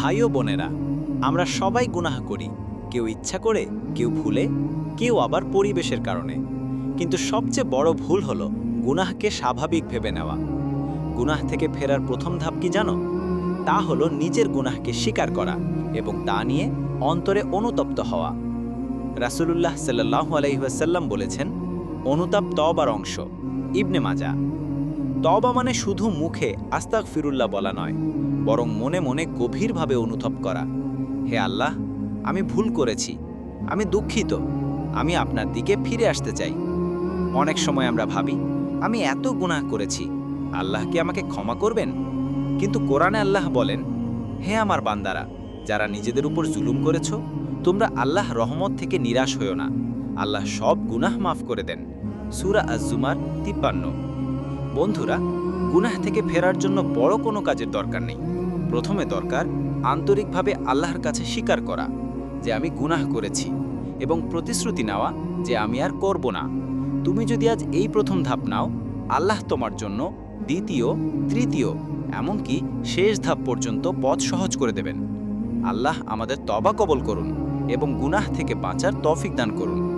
ভাই ও বোনেরা, আমরা সবাই গুনাহ করি, কেউ ইচ্ছা করে, কেউ ভুলে, কেউ আবার পরিবেশের কারণে। কিন্তু সবচেয়ে বড় ভুল হলো গুনাহকে স্বাভাবিক ভেবে নেওয়া। গুনাহ থেকে ফেরার প্রথম ধাপ কি জানো? তা হলো নিজের গুনাহকে স্বীকার করা এবং তা নিয়ে অন্তরে অনুতপ্ত হওয়া। রাসূলুল্লাহ সাল্লাল্লাহু আলাইহি ওয়াসাল্লাম বলেছেন, অনুতাপ তবার অংশ, ইবনে মাজা। তওবা মানে শুধু মুখে আস্তাক ফিরুল্লাহ বলা নয়, বরং মনে মনে গভীরভাবে অনুভব করা। হে আল্লাহ, আমি ভুল করেছি, আমি দুঃখিত, আমি আপনার দিকে ফিরে আসতে চাই। অনেক সময় আমরা ভাবি, আমি এত গুনাহ করেছি, আল্লাহ কি আমাকে ক্ষমা করবেন? কিন্তু কোরআনে আল্লাহ বলেন, হে আমার বান্দারা, যারা নিজেদের উপর জুলুম করেছ, তোমরা আল্লাহ রহমত থেকে নিরাশ হইও না। আল্লাহ সব গুনাহ মাফ করে দেন। সুরা আজুমার তিপ্পান্ন। বন্ধুরা, গুনাহ থেকে ফেরার জন্য বড় কোনো কাজের দরকার নেই। প্রথমে দরকার আন্তরিকভাবে আল্লাহর কাছে স্বীকার করা যে আমি গুনাহ করেছি এবং প্রতিশ্রুতি নেওয়া যে আমি আর করব না। তুমি যদি আজ এই প্রথম ধাপ নাও, আল্লাহ তোমার জন্য দ্বিতীয়, তৃতীয়, এমনকি শেষ ধাপ পর্যন্ত পথ সহজ করে দেবেন। আল্লাহ আমাদের তবা কবল করুন এবং গুনাহ থেকে বাঁচার তৌফিক দান করুন।